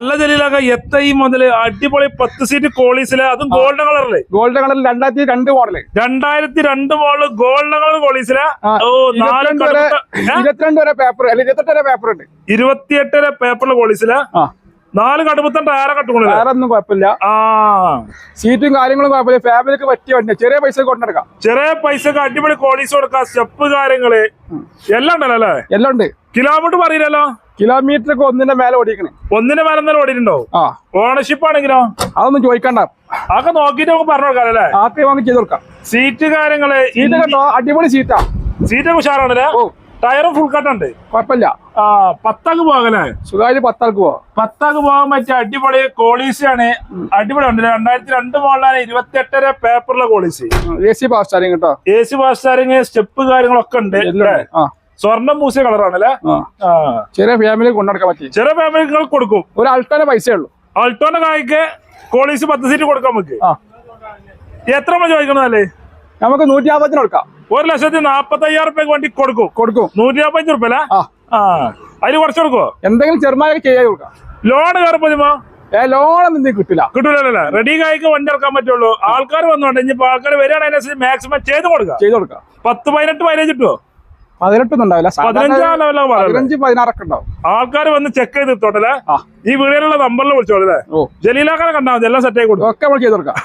നല്ല ജലീലാക്ക. എത്തൈ മുതൽ അടിപൊളി പത്ത് സീറ്റ് കോളീസിൽ അതും ഗോൾഡൻ കളറിൽ ഗോൾഡൻ കളറിൽ രണ്ടായിരത്തി രണ്ട് മോഡൽ രണ്ടായിരത്തി രണ്ട് മോഡൽ ഗോൾഡൻ കളർ കോളീസിൽ. ഓ നാല് ഇരുപത്തിരണ്ട് വരെ വരെ പേപ്പർ അല്ല ഇരുപത്തെട്ട് വരെ പേപ്പർ ഉണ്ട്. ഇരുപത്തിയെട്ടര പേപ്പറിലെ കോളീസിൽ. നാല് കടുപ്പത്തൻ ടയറെ കട്ടുകൊണ്ട് വേറെ ഒന്നും കുഴപ്പമില്ല. ആ. സീറ്റും കാര്യങ്ങളും കുഴപ്പമില്ല. ഫാമിലിക്ക് പറ്റിയ വണ്ടി. ചെറിയ പൈസ കൊണ്ടെടുക്കാം ചെറിയ പൈസക്ക് അടിപൊളി കോളീസ് കൊടുക്കാം. സ്റ്റെപ്പ് കാര്യങ്ങൾ. എല്ലാം ഉണ്ടല്ലോ അല്ലേ? എല്ലാം ഉണ്ട്. കിലോമീറ്റർ പറയില്ലല്ലോ? കിലോമീറ്റർക്ക് ഒന്നിന്റെ മേലെ ഓടിക്കണേ ഒന്നിന്റെ മേലെ എന്തായാലും ഓടിയിട്ടുണ്ടോ ആ. ഓണർഷിപ്പ് ആണെങ്കിലോ? അതൊന്നും ചോദിക്കണ്ട. അതൊക്കെ നോക്കിട്ട് നമുക്ക് പറഞ്ഞു കൊടുക്കാം അല്ലേ? വാങ്ങി ചെയ്ത് കൊടുക്കാം. സീറ്റ് കാര്യങ്ങൾ സീറ്റ് കേട്ടോ അടിപൊളി സീറ്റാ സീറ്റൊക്കെ ഉഷാറാണല്ലേ? ടയറും ഫുൾ കട്ടുണ്ട് കുഴപ്പമില്ല. ആ പത്താക്ക് പോകല്ലേ സുഖായി പത്താക്ക് പോവാം. പത്താക്ക് പോകാൻ പറ്റിയ അടിപൊളി കോളീസ് ആണ്. അടിപൊളി ഉണ്ട് രണ്ടായിരത്തി രണ്ട് മോളിലാണ് ഇരുപത്തി എട്ടര പേപ്പറിലെ കോളീസ് എ സി സ്റ്റാരിങ് കേട്ടോ. എ സി പാസ്റ്റാരിങ് സ്റ്റെപ്പ് കാര്യങ്ങളൊക്കെ ഉണ്ട് സ്വർണം മൂസിയ കളറാണ് അല്ലേ ചെറിയ ഫാമിലി കൊണ്ടുനടക്കാൻ പറ്റി. ചെറിയ ഫാമിലികൾ കൊടുക്കും. ഒരു അൾട്ടോന പൈസയേ ഉള്ളൂ. അൾട്ടോന്റെ കായ്ക്ക് കോളീസ് പത്ത് സീറ്റ് കൊടുക്കാം നമുക്ക്. എത്ര നമ്മൾ ചോദിക്കണതല്ലേ നമുക്ക് നൂറ്റി അമ്പത്തിന് കൊടുക്കാം. ഒരു ലക്ഷത്തി നാപ്പത്തി അയ്യായിരം റുപ്യ വണ്ടി കൊടുക്കും. കൊടുക്കും. നൂറ്റി നാപ്പത്തഞ്ച് റുപ്യ അല്ലേ? അതിന് കുറച്ച് കൊടുക്കുവോ? എന്തെങ്കിലും ചെറുമായൊക്കെ ചെയ്യാൻ കൊടുക്കാം. ലോൺ കയറുമ്പോ ഇതിമോ ഏ ലോണൊന്നും നീ കിട്ടില്ല. കിട്ടൂലല്ലോ? റെഡി കായ്ക്ക് വണ്ടി ഇറക്കാൻ പറ്റുള്ളൂ. ആൾക്കാർ വന്നോണ്ട് ഇനിയിപ്പോ ആൾക്കാർ വരികയാണെങ്കിൽ മാക്സിമം ചെയ്ത് കൊടുക്കാം. ചെയ്ത് കൊടുക്കാം. പത്ത് പതിനെട്ട് പതിനഞ്ച് കിട്ടുമോ പതിനെട്ടൊന്നും ഉണ്ടാവില്ല പതിനഞ്ചാം പതിനാറൊക്കെ ഉണ്ടാവും. ആൾക്കാർ വന്ന് ചെക്ക് ചെയ്ത് ഇട്ടോട്ടല്ലേ ഈ വീടുകളിലുള്ള നമ്പറിൽ വിളിച്ചോളൂ അല്ലേ? ഓ. ജലീലാക്കാരെ കണ്ടാൽ മതി എല്ലാം സെറ്റ് ആയി കൊടുക്കും. ഒക്കെ നമ്മൾ ചെയ്ത് കൊടുക്കാം.